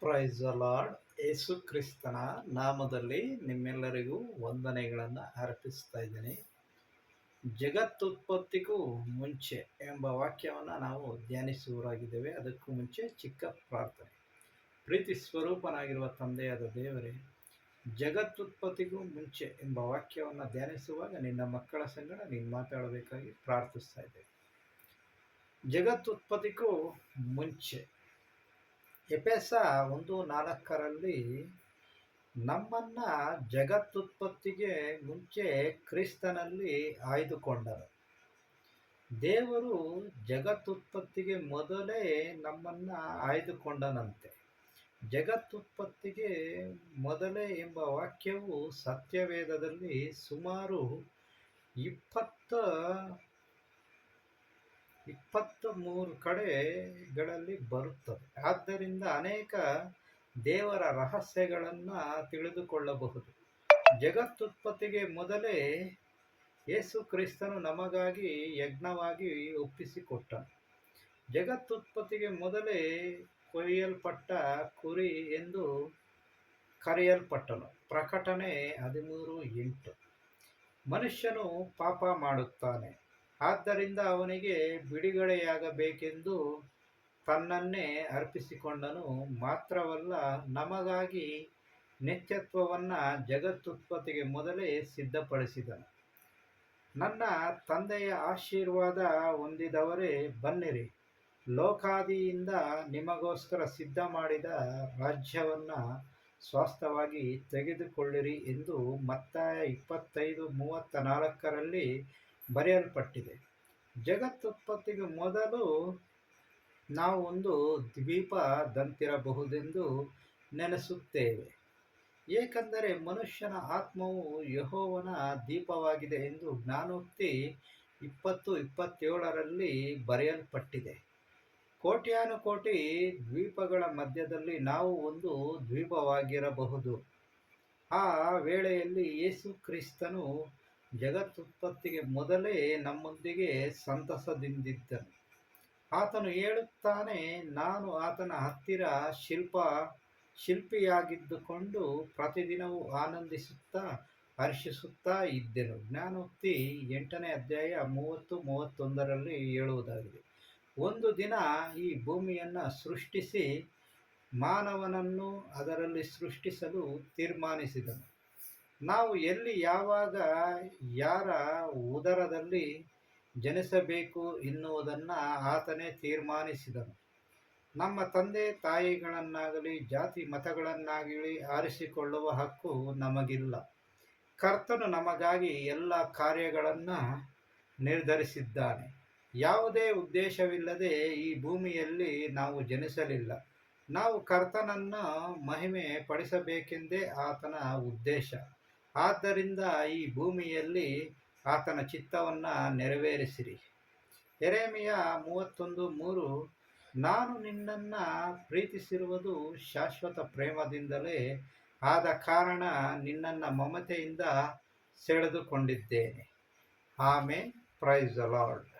Price lord ಯೇಸು ಕ್ರಿಸ್ತನ ನಾಮದಲ್ಲಿ ನಿಮ್ಮೆಲ್ಲರಿಗೂ ವಂದನೆಗಳನ್ನು ಅರ್ಪಿಸ್ತಾ ಇದ್ದೀನಿ. ಜಗತ್ತುತ್ಪತ್ತಿಗೂ ಮುಂಚೆ ಎಂಬ ವಾಕ್ಯವನ್ನು ನಾವು ಧ್ಯಾನಿಸುವರಾಗಿದ್ದೇವೆ ಅದಕ್ಕೂ ಮುಂಚೆ ಚಿಕ್ಕ ಪ್ರಾರ್ಥನೆ. ಪ್ರೀತಿ ಸ್ವರೂಪನಾಗಿರುವ ತಂದೆಯಾದ ದೇವರೇ, ಜಗತ್ತುತ್ಪತ್ತಿಗೂ ಮುಂಚೆ ಎಂಬ ವಾಕ್ಯವನ್ನು ಧ್ಯಾನಿಸುವಾಗ ನಿನ್ನ ಮಕ್ಕಳ ಸಂಗಡ ನೀನು ಮಾತಾಡಬೇಕಾಗಿ ಪ್ರಾರ್ಥಿಸ್ತಾ ಇದ್ದೇವೆ. ಜಗತ್ತುತ್ಪತ್ತಿಗೂ ಮುಂಚೆ ಎಪೆಸ ಒಂದು ನಾಲ್ಕರಲ್ಲಿ ನಮ್ಮನ್ನು ಜಗತ್ತುತ್ಪತ್ತಿಗೆ ಮುಂಚೆ ಕ್ರಿಸ್ತನಲ್ಲಿ ಆಯ್ದುಕೊಂಡರು. ದೇವರು ಜಗತ್ತುತ್ಪತ್ತಿಗೆ ಮೊದಲೇ ನಮ್ಮನ್ನು ಆಯ್ದುಕೊಂಡನಂತೆ. ಜಗತ್ತುತ್ಪತ್ತಿಗೆ ಮೊದಲೇ ಎಂಬ ವಾಕ್ಯವು ಸತ್ಯವೇದದಲ್ಲಿ ಸುಮಾರು ಇಪ್ಪತ್ತ ಇಪ್ಪತ್ತ ಮೂರು ಕಡೆಗಳಲ್ಲಿ ಬರುತ್ತದೆ. ಆದ್ದರಿಂದ ಅನೇಕ ದೇವರ ರಹಸ್ಯಗಳನ್ನು ತಿಳಿದುಕೊಳ್ಳಬಹುದು. ಜಗತ್ತುತ್ಪತ್ತಿಗೆ ಮೊದಲೇ ಯೇಸು ಕ್ರಿಸ್ತನು ನಮಗಾಗಿ ಯಜ್ಞವಾಗಿ ಒಪ್ಪಿಸಿಕೊಟ್ಟನು. ಜಗತ್ತುತ್ಪತ್ತಿಗೆ ಮೊದಲೇ ಕೊಯ್ಯಲ್ಪಟ್ಟ ಕುರಿ ಎಂದು ಕರೆಯಲ್ಪಟ್ಟನು. ಪ್ರಕಟಣೆ ಹದಿಮೂರು ಎಂಟು. ಮನುಷ್ಯನು ಪಾಪ ಮಾಡುತ್ತಾನೆ. ಆದ್ದರಿಂದ ಅವನಿಗೆ ಬಿಡುಗಡೆಯಾಗಬೇಕೆಂದು ತನ್ನನ್ನೇ ಅರ್ಪಿಸಿಕೊಂಡನು. ಮಾತ್ರವಲ್ಲ, ನಮಗಾಗಿ ನಿತ್ಯತ್ವವನ್ನು ಜಗತ್ತುತ್ಪತ್ತಿಗೆ ಮೊದಲೇ ಸಿದ್ಧಪಡಿಸಿದನು. ನನ್ನ ತಂದೆಯ ಆಶೀರ್ವಾದ ಹೊಂದಿದವರೇ ಬನ್ನಿರಿ. ಲೋಕಾದಿಯಿಂದ ನಿಮಗೋಸ್ಕರ ಸಿದ್ಧ ಮಾಡಿದ ರಾಜ್ಯವನ್ನು ಸ್ವಾಸ್ಥವಾಗಿ ತೆಗೆದುಕೊಳ್ಳಿರಿ ಎಂದು ಮತ್ತಾಯ ಇಪ್ಪತ್ತೈದು ಮೂವತ್ತ ನಾಲ್ಕರಲ್ಲಿ ಬರೆಯಲ್ಪಟ್ಟಿದೆ. ಜಗತ್ತುತ್ಪತ್ತಿಗೆ ಮೊದಲು ನಾವು ಒಂದು ದ್ವೀಪದಂತಿರಬಹುದೆಂದು ನೆನೆಸುತ್ತೇವೆ. ಏಕೆಂದರೆ ಮನುಷ್ಯನ ಆತ್ಮವು ಯಹೋವನ ದೀಪವಾಗಿದೆ ಎಂದು ಜ್ಞಾನೋಕ್ತಿ ಇಪ್ಪತ್ತು ಇಪ್ಪತ್ತೇಳರಲ್ಲಿ ಬರೆಯಲ್ಪಟ್ಟಿದೆ. ಕೋಟ್ಯಾನುಕೋಟಿ ದ್ವೀಪಗಳ ಮಧ್ಯದಲ್ಲಿ ನಾವು ಒಂದು ದ್ವೀಪವಾಗಿರಬಹುದು. ಆ ವೇಳೆಯಲ್ಲಿ ಯೇಸು ಕ್ರಿಸ್ತನು ಜಗತ್ತುತ್ಪತ್ತಿಗೆ ಮೊದಲೇ ನಮ್ಮೊಂದಿಗೆ ಸಂತಸದಿಂದಿದ್ದನು ಆತನು ಹೇಳುತ್ತಾನೆ, ನಾನು ಆತನ ಹತ್ತಿರ ಶಿಲ್ಪ, ಶಿಲ್ಪಿಯಾಗಿದ್ದುಕೊಂಡು ಪ್ರತಿದಿನವೂ ಆನಂದಿಸುತ್ತಾ, ಹರ್ಷಿಸುತ್ತಾ ಇದ್ದೆನು. ಜ್ಞಾನೋಕ್ತಿ ಎಂಟನೇ ಅಧ್ಯಾಯ ಮೂವತ್ತು, ಮೂವತ್ತೊಂದರಲ್ಲಿ ಹೇಳುವುದಾಗಿದೆ. ಒಂದು ದಿನ ಈ ಭೂಮಿಯನ್ನು ಸೃಷ್ಟಿಸಿ ಮಾನವನನ್ನು ಅದರಲ್ಲಿ ಸೃಷ್ಟಿಸಲು ತೀರ್ಮಾನಿಸಿದನು. ನಾವು ಎಲ್ಲಿ ಯಾವಾಗ ಯಾರ ಉದರದಲ್ಲಿ ಜನಿಸಬೇಕು ಎನ್ನುವುದನ್ನು ಆತನೇ ತೀರ್ಮಾನಿಸಿದನು. ನಮ್ಮ ತಂದೆ ತಾಯಿಗಳನ್ನಾಗಲಿ, ಜಾತಿ ಮತಗಳನ್ನಾಗಲಿ ಆರಿಸಿಕೊಳ್ಳುವ ಹಕ್ಕು ನಮಗಿಲ್ಲ. ಕರ್ತನು ನಮಗಾಗಿ ಎಲ್ಲ ಕಾರ್ಯಗಳನ್ನು ನಿರ್ಧರಿಸಿದ್ದಾನೆ. ಯಾವುದೇ ಉದ್ದೇಶವಿಲ್ಲದೆ ಈ ಭೂಮಿಯಲ್ಲಿ ನಾವು ಜನಿಸಲಿಲ್ಲ. ನಾವು ಕರ್ತನನ್ನು ಮಹಿಮೆ ಪಡಿಸಬೇಕೆಂದೇ ಆತನ ಉದ್ದೇಶ. ಆದ್ದರಿಂದ ಈ ಭೂಮಿಯಲ್ಲಿ ಆತನ ಚಿತ್ತವನ್ನು ನೆರವೇರಿಸಿರಿ. ಎರೆಮಿಯ ಮೂವತ್ತೊಂದು ಮೂರು, ನಾನು ನಿನ್ನನ್ನು ಪ್ರೀತಿಸಿರುವುದು ಶಾಶ್ವತ ಪ್ರೇಮದಿಂದಲೇ ಆದ ಕಾರಣ ನಿನ್ನನ್ನು ಮಮತೆಯಿಂದ ಸೆಳೆದುಕೊಂಡಿದ್ದೇನೆ. ಆಮೆ ಪ್ರೈಸ್ ಲಾರ್ಡ್.